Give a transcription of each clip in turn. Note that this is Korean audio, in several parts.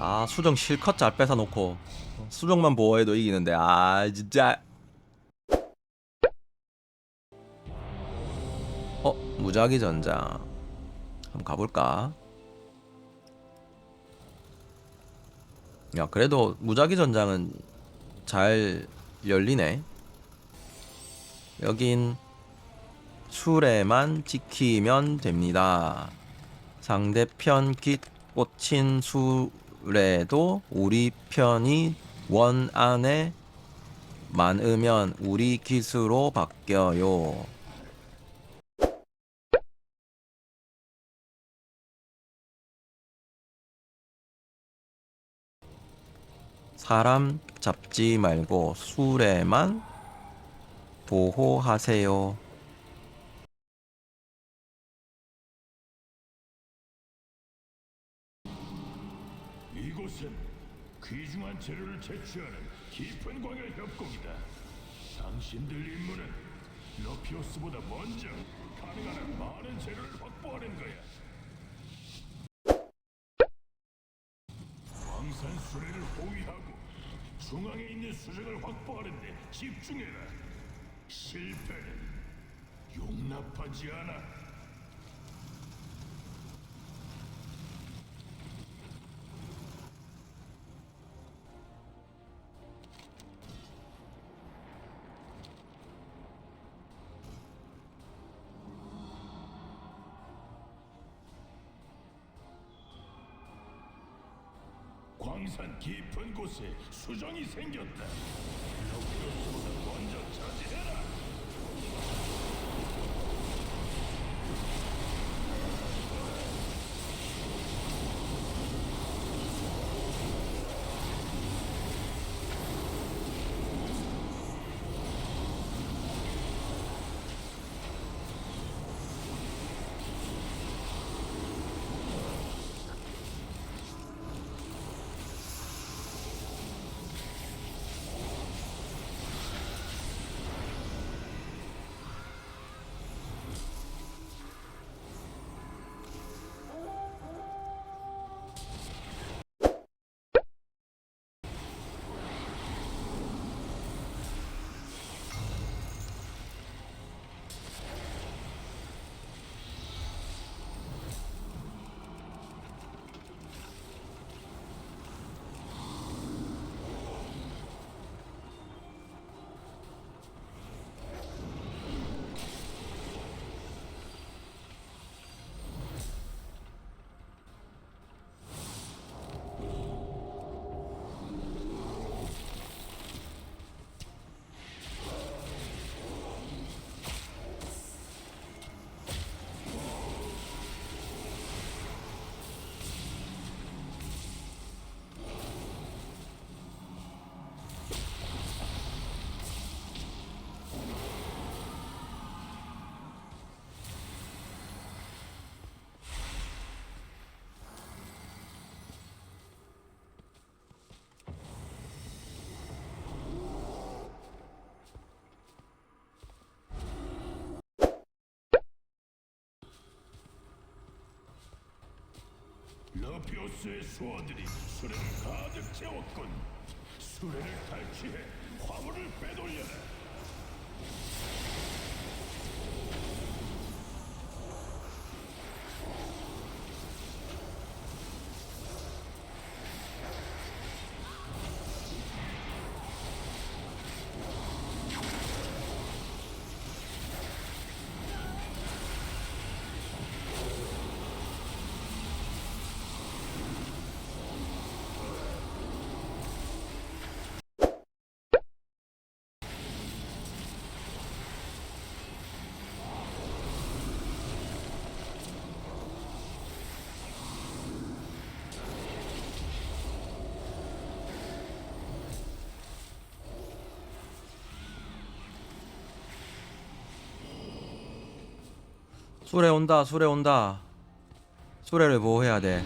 아 수정 실컷 잘 뺏어놓고 수정만 보호해도 이기는데 아 진짜. 어 무작위 전장. 한번 가볼까? 야 그래도 무작위 전장은 잘 열리네. 여긴 술에만 지키면 됩니다. 상대편 깃 꽂힌 술에도 우리 편이 원 안에 많으면 우리 깃으로 바뀌어요. 사람 잡지 말고 술에만 보호하세요. 이곳은 귀중한 재료를 채취하는 깊은 광야 협곡이다. 당신들 임무는 러피오스보다 먼저 가능한 한 많은 재료를 확보하는 거야. 광산 수레를 호위하고 중앙에 있는 수정을 확보하는데 집중해라. 실패는 용납하지 않아. 광산 깊은 곳에 수정이 생겼다. 러피오스보다 먼저 차지해라. 러피오스의 수호들이 수레를 가득 채웠군. 수레를 탈취해 화물을 빼돌려라. 수레 온다 수레 온다. 수레를 보호해야 돼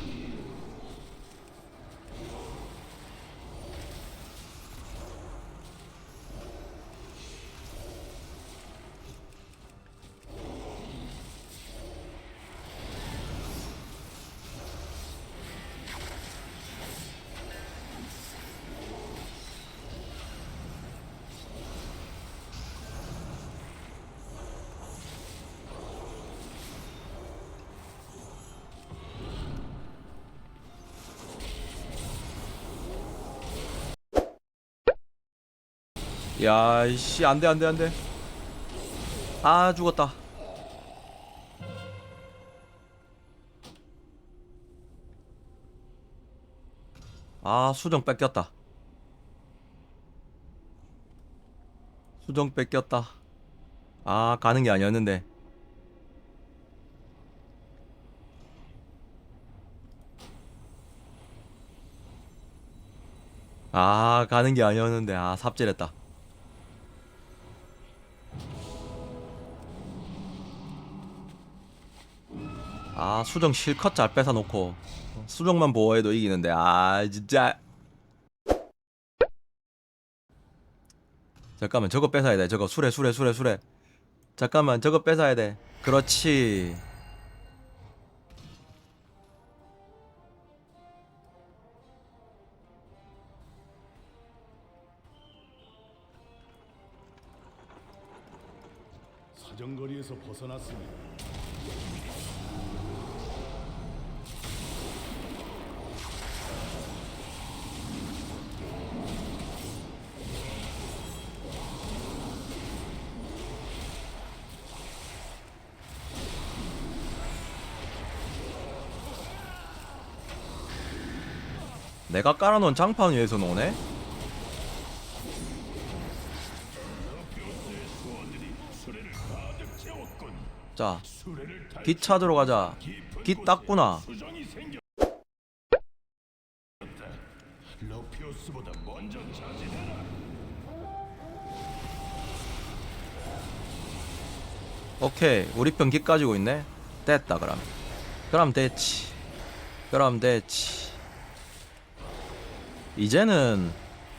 야 이씨 안 돼 안 돼 안 돼. 아 죽었다. 아 수정 뺏겼다. 수정 뺏겼다. 아 가는 게 아니었는데. 아 가는 게 아니었는데. 아 삽질했다 아 수정 실컷 잘 뺏어놓고 수정만 보호해도 이기는데 아 진짜. 잠깐만 저거 뺏어야 돼. 저거 수레 수레 수레 수레. 잠깐만 저거 뺏어야 돼. 그렇지. 사정거리에서 벗어났습니다. 내가 깔아놓은 장판 위에서 노네. 자깃 찾으러 가자. 곳에 땄구나. 오케이 우리 편깃 가지고 있네. 됐다 그럼. 그럼 됐지. 그럼 됐지 이제는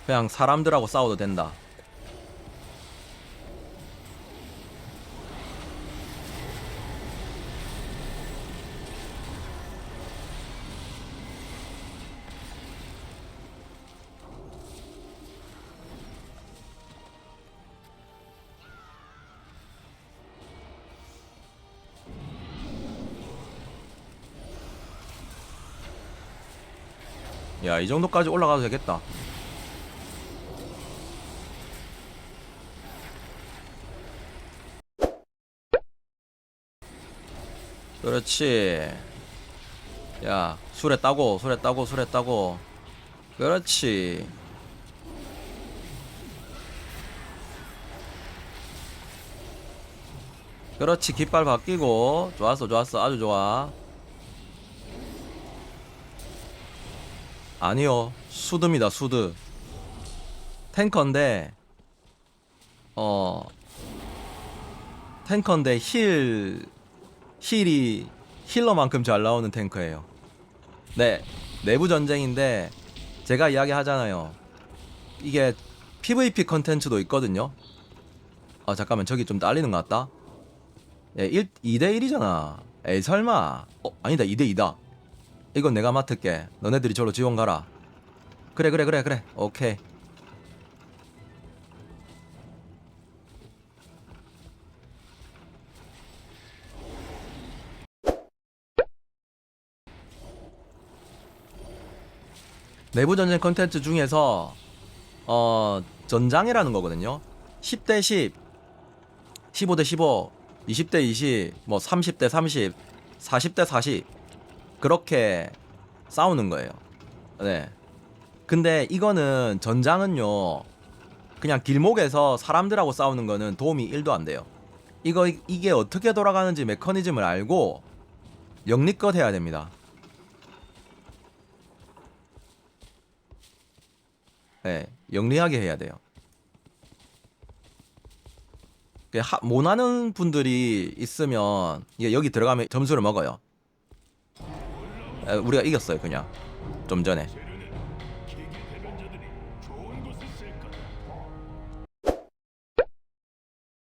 그냥 사람들하고 싸워도 된다 야 이 정도까지 올라가도 되겠다. 그렇지. 야 술에 따고 술에 따고 술에 따고. 그렇지. 그렇지 깃발 바뀌고. 좋았어 좋았어. 아주 좋아 아니요 수드입니다 수드. 탱커인데 어 탱커인데 힐 힐이 힐러만큼 잘 나오는 탱커예요. 네 내부 전쟁인데 제가 이야기하잖아요. 이게 PVP 컨텐츠도 있거든요. 아 잠깐만 저기 좀 딸리는 것 같다. 예, 1, 2대1이잖아. 에이 설마. 어 아니다 2대2다 이건 내가 맡을게. 너네들이 저로 지원 가라. 그래 그래 그래 그래. 오케이. 내부 전쟁 컨텐츠 중에서 어 전장이라는 거거든요. 10대 10, 15대 15, 20대 20, 뭐 30대 30, 40대 40 그렇게 싸우는 거예요. 네. 근데 이거는 전장은요. 그냥 길목에서 사람들하고 싸우는 거는 도움이 1도 안 돼요. 이거 이게 어떻게 돌아가는지 메커니즘을 알고 영리껏 해야 됩니다. 네, 영리하게 해야 돼요. 그 하- 못하는 분들이 있으면 여기 들어가면 점수를 먹어요. 에, 우리가 이겼어요 그냥. 좀 전에